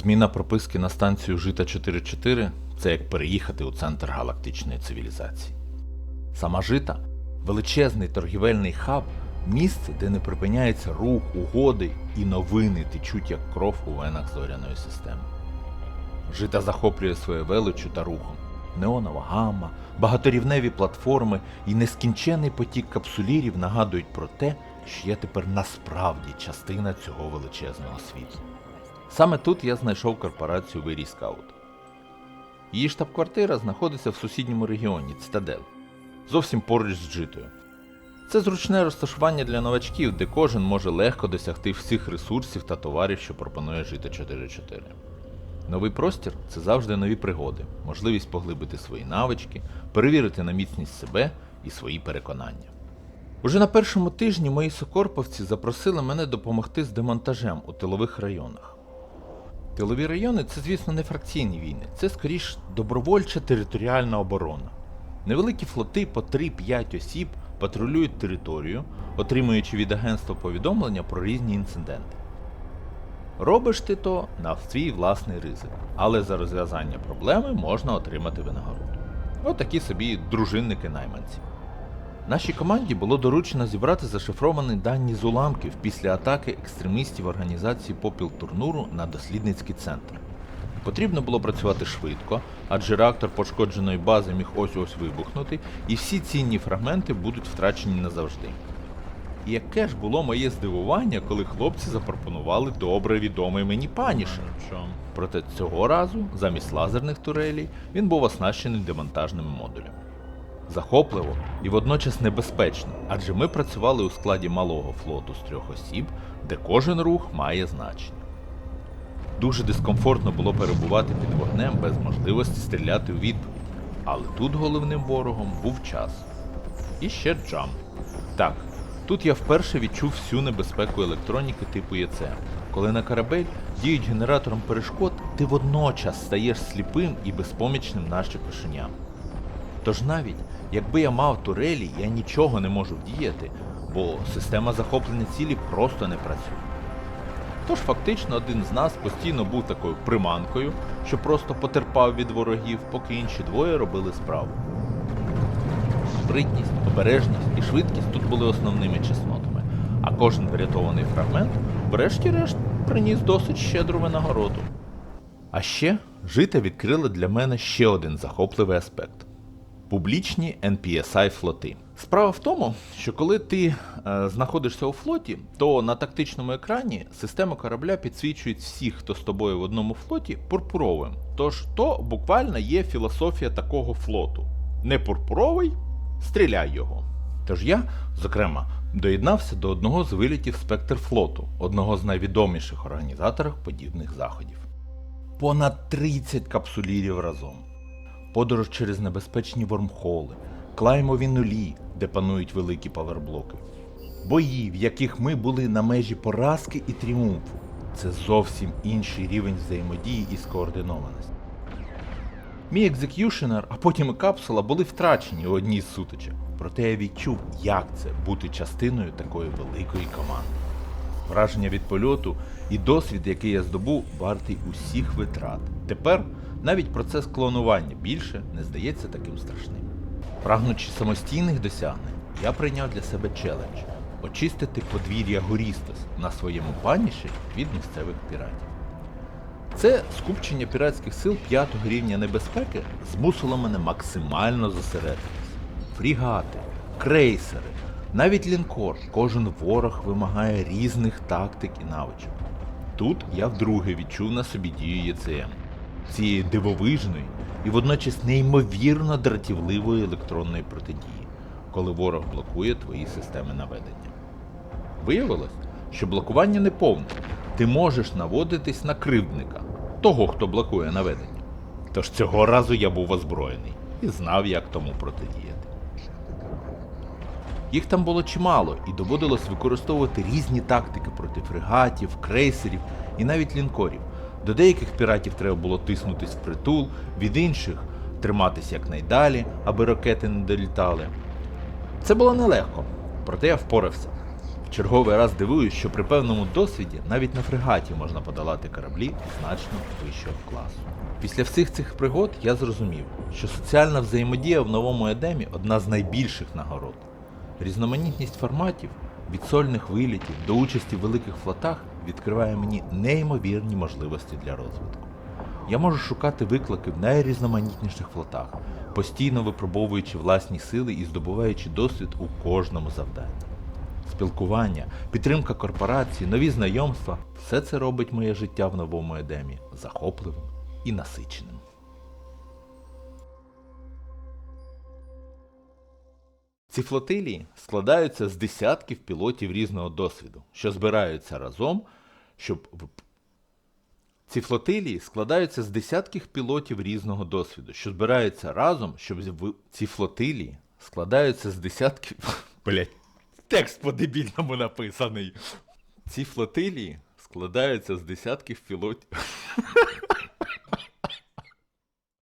Зміна прописки на станцію Жита 44 це як переїхати у центр галактичної цивілізації. Сама жита величезний торгівельний хаб, місце, де не припиняється рух, угоди і новини течуть як кров у венах зоряної системи. Жита захоплює своєю величчю та рухом. Неонова гамма, багаторівневі платформи і нескінчений потік капсулірів нагадують про те, що я тепер насправді частина цього величезного світу. Саме тут я знайшов корпорацію Вирій Скаут. Її штаб-квартира знаходиться в сусідньому регіоні Цитадель, зовсім поруч з Джитою. Це зручне розташування для новачків, де кожен може легко досягти всіх ресурсів та товарів, що пропонує Жита 4.4. Новий простір це завжди нові пригоди, можливість поглибити свої навички, перевірити на міцність себе і свої переконання. Уже на першому тижні мої сокорповці запросили мене допомогти з демонтажем у тилових районах. Тилові райони це, звісно, не фракційні війни, це скоріш добровольча територіальна оборона. Невеликі флоти по 3-5 осіб патрулюють територію, отримуючи від агентства повідомлення про різні інциденти. Робиш ти то на свій власний ризик, але за розв'язання проблеми можна отримати винагороду. Отакі собі дружинники найманців. Нашій команді було доручено зібрати зашифровані дані з уламків після атаки екстремістів організації Попіл Турнуру на дослідницький центр. Потрібно було працювати швидко, адже реактор пошкодженої бази міг ось-ось вибухнути, і всі цінні фрагменти будуть втрачені назавжди. І яке ж було моє здивування, коли хлопці запропонували добре відомий мені панішер. Проте цього разу, замість лазерних турелей, він був оснащений демонтажними модулями. Захопливо і водночас небезпечно, адже ми працювали у складі малого флоту з трьох осіб, де кожен рух має значення. Дуже дискомфортно було перебувати під вогнем без можливості стріляти у відповідь, але тут головним ворогом був час. І ще джам. Так, тут я вперше відчув всю небезпеку електроніки типу ЄЦМ. Коли на корабель діють генератором перешкод, ти водночас стаєш сліпим і безпомічним наче кошеням. Тож навіть якби я мав турелі, я нічого не можу вдіяти, бо система захоплення цілі просто не працює. Тож фактично один з нас постійно був такою приманкою, що просто потерпав від ворогів, поки інші двоє робили справу. Спритність, обережність і швидкість тут були основними чеснотами, а кожен врятований фрагмент, врешті-решт, приніс досить щедру винагороду. А ще жита відкрили для мене ще один захопливий аспект публічні NPSI флоти. Справа в тому, що коли ти е, знаходишся у флоті, то на тактичному екрані система корабля підсвічує всіх, хто з тобою в одному флоті, пурпуровим. Тож то буквально є філософія такого флоту. Не пурпуровий, стріляй його. Тож я, зокрема, доєднався до одного з вилітів Спектр флоту, одного з найвідоміших організаторів подібних заходів. Понад 30 капсулірів разом подорож через небезпечні вормхоли, клаймові нулі, де панують великі паверблоки, бої, в яких ми були на межі поразки і тріумфу. Це зовсім інший рівень взаємодії і скоординованості. Мій екзекюшенер, а потім і капсула були втрачені у одній з сутичок. Проте я відчув, як це бути частиною такої великої команди. Враження від польоту і досвід, який я здобув, вартий усіх витрат. Тепер навіть процес клонування більше не здається таким страшним. Прагнучи самостійних досягнень, я прийняв для себе челендж очистити подвір'я Горістос на своєму паніші від місцевих піратів. Це скупчення піратських сил п'ятого рівня небезпеки змусило мене максимально зосередитись. Фрігати, крейсери, навіть лінкор, кожен ворог вимагає різних тактик і навичок. Тут я вдруге відчув на собі дію ЄЦМ, цієї дивовижної і водночас неймовірно дратівливої електронної протидії, коли ворог блокує твої системи наведення. Виявилось, що блокування не повне. Ти можеш наводитись на кривдника, того, хто блокує наведення. Тож цього разу я був озброєний і знав, як тому протидіяти. Їх там було чимало, і доводилось використовувати різні тактики проти фрегатів, крейсерів і навіть лінкорів. До деяких піратів треба було тиснутись впритул, від інших триматись якнайдалі, аби ракети не долітали. Це було нелегко, проте я впорався. В черговий раз дивуюсь, що при певному досвіді навіть на фрегаті можна подолати кораблі значно вищого класу. Після всіх цих пригод я зрозумів, що соціальна взаємодія в новому Едемі одна з найбільших нагород. Різноманітність форматів від сольних вилітів до участі в великих флотах відкриває мені неймовірні можливості для розвитку. Я можу шукати виклики в найрізноманітніших флотах, постійно випробовуючи власні сили і здобуваючи досвід у кожному завданні. Спілкування, підтримка корпорації, нові знайомства все це робить моє життя в новому Едемі захопливим і насиченим. Ці флотилії складаються з десятків пілотів різного досвіду, що збираються разом, щоб ці флотилії складаються з десятків пілотів різного досвіду, що збираються разом, щоб ці флотилії складаються з десятків. Блять, текст по-дебільному написаний. Ці флотилії складаються з десятків пілотів.